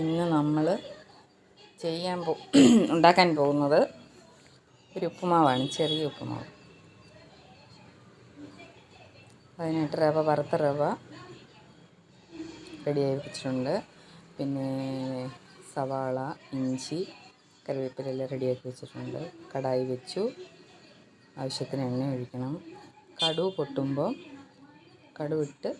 ഇന്ന് നമ്മൾ ചെയ്യാൻ പോ ഉണ്ടാക്കാൻ പോകുന്നത് ഒരു ഉപ്പുമാവാണ് ചെറിയ ഉപ്പുമാവ്. അതിനായിട്ട് രൂപ വറുത്ത റവ റെഡിയായി വെച്ചിട്ടുണ്ട്. പിന്നെ സവാള ഇഞ്ചി കറിവേപ്പിലെല്ലാം റെഡിയാക്കി വെച്ചിട്ടുണ്ട്. കടായി വെച്ചു. ആവശ്യത്തിന് എണ്ണ ഒഴിക്കണം. കടു പൊട്ടുമ്പോൾ കടുവിട്ട്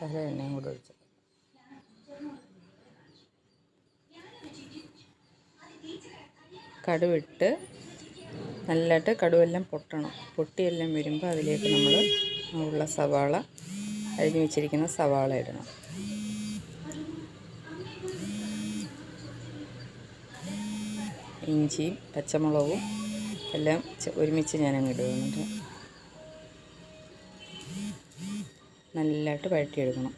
ശകല എണ്ണയും കൂടെ ഒഴിച്ചു. കടുവിട്ട് നല്ലതായിട്ട് കടുവെല്ലാം പൊട്ടണം. പൊട്ടിയെല്ലാം വരുമ്പോൾ അതിലേക്ക് നമ്മൾ ഉള്ള സവാള അരിഞ്ഞു വെച്ചിരിക്കുന്ന സവാള ഇടണം. ഇഞ്ചിയും പച്ചമുളകും എല്ലാം ഒരുമിച്ച് ഞാനങ്ങ് ഇടുന്നുണ്ട് നല്ലതായിട്ട് വഴറ്റിയെടുക്കണം.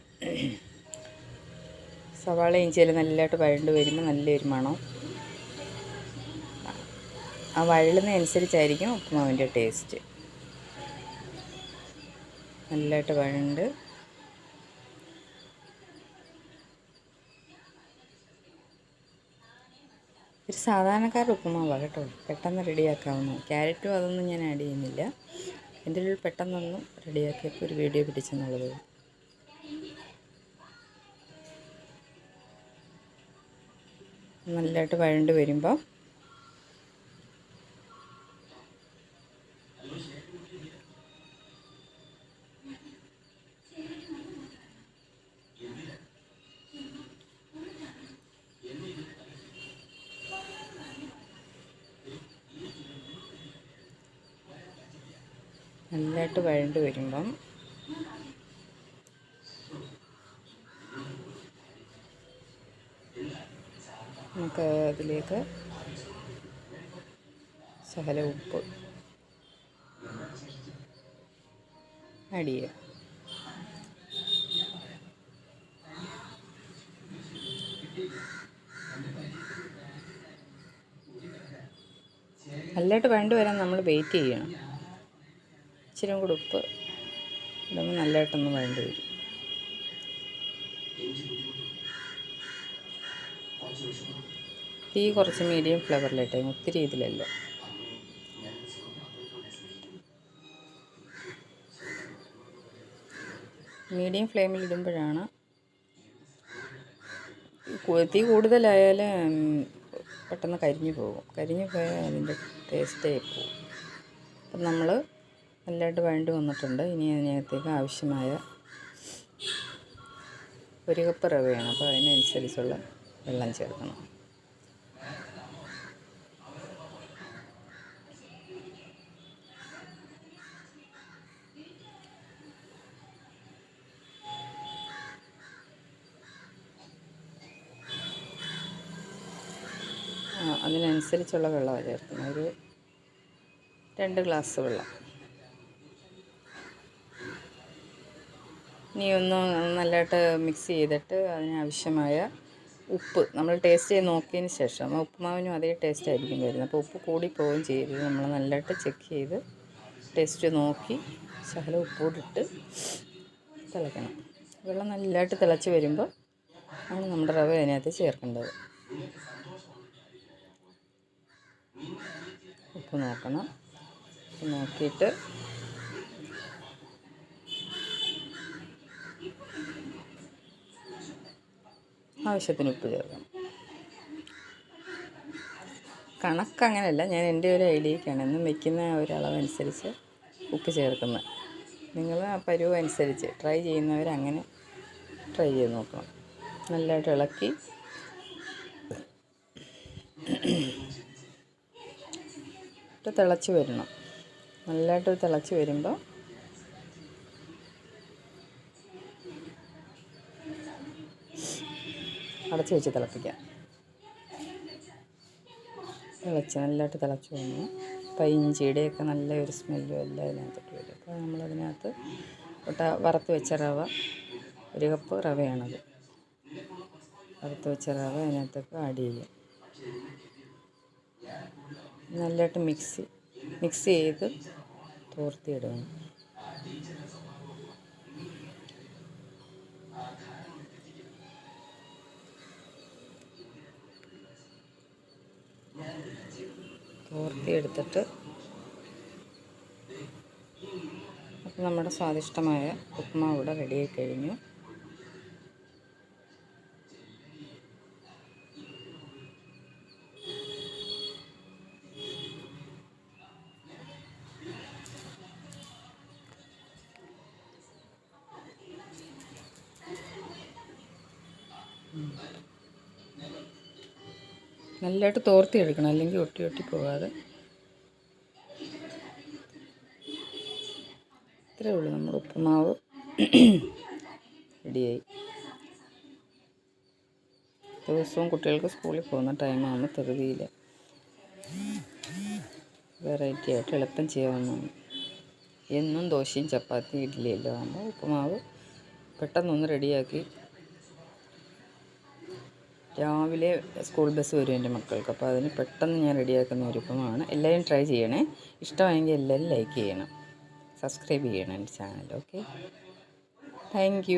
സവാള ഇഞ്ചിയെല്ലാം നല്ലതായിട്ട് വഴണ്ട് വരുമ്പോൾ നല്ല മണം. ആ വഴലുന്നതനുസരിച്ചായിരിക്കും ഉപ്പുമാവിന്റെ ടേസ്റ്റ്. നല്ലതായിട്ട് വഴണ്ട്. ഒരു സാധാരണക്കാരുടെ ഉപ്പുമാവാണ് കേട്ടോ. പെട്ടെന്ന് റെഡിയാക്കാവുന്നു. ക്യാരറ്റും അതൊന്നും ഞാൻ ആഡ് ചെയ്യുന്നില്ല. ഉള്ളിൽ പെട്ടെന്നൊന്നും റെഡിയാക്കിയപ്പോൾ ഒരു വീഡിയോ പിടിച്ചെന്നുള്ളത്. നല്ലതായിട്ട് വഴണ്ട് വരുമ്പോൾ നല്ലതായിട്ട് വഴണ്ട് വരുമ്പം നമുക്ക് അതിലേക്ക് ശകല ഉപ്പ് ആഡ് ചെയ്യുക. നല്ലതായിട്ട് വേണ്ടി വരാൻ നമ്മൾ വെയിറ്റ് ചെയ്യണം. ഇച്ചിരി കൂടെ ഉപ്പ് ഇടുമ്പോൾ നല്ലതായിട്ടൊന്ന് വേണ്ടി വരും. തീ കുറച്ച് മീഡിയം ഫ്ലേവറിലിട്ടെ ഒത്തിരി ഇതിലല്ല. മീഡിയം ഫ്ലെയിമിൽ ഇടുമ്പോഴാണ് തീ കൂടുതലായാൽ പെട്ടെന്ന് കരിഞ്ഞു പോകും. കരിഞ്ഞു പോയാൽ അതിന്റെ ടേസ്റ്റേ പോകും. അപ്പം നമ്മൾ നല്ലതായിട്ട് വഴണ്ട് വന്നിട്ടുണ്ട്. ഇനി അതിനകത്തേക്ക് ആവശ്യമായ ഒരു കപ്പ് റവയാണ്. അപ്പോൾ അതിനനുസരിച്ചുള്ള വെള്ളം ചേർക്കണം. അതിനനുസരിച്ചുള്ള വെള്ളമാണ് ചേർക്കുന്നത്. ഒരു രണ്ട് ഗ്ലാസ് വെള്ളം. ഇനി ഒന്ന് നല്ലതായിട്ട് മിക്സ് ചെയ്തിട്ട് അതിനാവശ്യമായ ഉപ്പ് നമ്മൾ ടേസ്റ്റ് ചെയ്ത് നോക്കിയതിന് ശേഷം ഉപ്പുമാവിനും അതേ ടേസ്റ്റ് ആയിരിക്കും വരുന്നത്. അപ്പോൾ ഉപ്പ് കൂടി പോവുകയും ചെയ്യരുത്. നമ്മൾ നല്ലതായിട്ട് ചെക്ക് ചെയ്ത് ടേസ്റ്റ് നോക്കി ശകലം ഉപ്പോടിട്ട് തിളയ്ക്കണം വെള്ളം നല്ലതായിട്ട് തിളച്ച് വരുമ്പോൾ ആണ് നമ്മുടെ റവ അതിനകത്ത് ചേർക്കേണ്ടത്. ഉപ്പ് നോക്കണം. നോക്കിയിട്ട് ആവശ്യത്തിന് ഉപ്പ് ചേർക്കണം. കണക്ക് അങ്ങനെയല്ല ഞാൻ എന്റെ ഒരു ഐഡിയക്കാണ്. എന്നും വെക്കുന്ന ഒരളവനുസരിച്ച് ഉപ്പ് ചേർക്കുന്നത് നിങ്ങൾ ആ പരുവ് അനുസരിച്ച് ട്രൈ ചെയ്യുന്നവർ അങ്ങനെ ട്രൈ ചെയ്ത് നോക്കണം. നല്ലതായിട്ട് ഇളക്കി. തിളച്ച് വരണം. നല്ലതായിട്ട് തിളച്ച് വരുമ്പോൾ അടച്ച് വെച്ച് തിളപ്പിക്കാം. തിളച്ച് നല്ലതായിട്ട് തിളച്ച് വന്നു. അപ്പോൾ ഇഞ്ചിയുടെയൊക്കെ നല്ല ഒരു സ്മെല്ലും എല്ലാം അതിനകത്തോട്ട് വരും. അപ്പോൾ നമ്മളതിനകത്ത് ഒട്ട വറുത്ത് വെച്ച റവ ഒരു കപ്പ് റവയാണത്. വറുത്ത് വെച്ച റവ അതിനകത്തൊക്കെ ആഡ് ചെയ്യും. നല്ലതായിട്ട് മിക്സ് മിക്സ് ചെയ്ത് തോർത്തിയിടണം. തോർത്തി എടുത്തിട്ട് അപ്പോൾ നമ്മുടെ സ്വാദിഷ്ടമായ ഉപ്മാവ് ഇവിടെ റെഡിയായി കഴിഞ്ഞു. നല്ലതായിട്ട് തോർത്തി എടുക്കണം അല്ലെങ്കിൽ ഒട്ടി ഒട്ടി പോകാതെ. ഇത്രയേ ഉള്ളൂ നമ്മുടെ ഉപ്പുമാവ്. റെഡിയായി. ദിവസവും കുട്ടികൾക്ക് സ്കൂളിൽ പോകുന്ന ടൈമാകുമ്പോൾ തെറുതിയിൽ വെറൈറ്റി ആയിട്ട് എളുപ്പം ചെയ്യാവുന്നതാണ്. എന്നും ദോശയും ചപ്പാത്തി ഇഡ്ഡലിയെല്ലാം ആകുമ്പോൾ ഉപ്പുമാവ് പെട്ടെന്നൊന്ന് റെഡിയാക്കി രാവിലെ സ്കൂൾ ബസ് വരും എന്റെ മക്കൾക്ക്. അപ്പോൾ അതിന് പെട്ടെന്ന് ഞാൻ റെഡിയാക്കുന്ന ഒരു ഉപ്പുമാവാണ് എല്ലാവരും ട്രൈ ചെയ്യണേ. ഇഷ്ടമായെങ്കിൽ എല്ലാവരും ലൈക്ക് ചെയ്യണം. സബ്സ്ക്രൈബ് ചെയ്യണം എന്റെ ചാനൽ ഓക്കെ താങ്ക്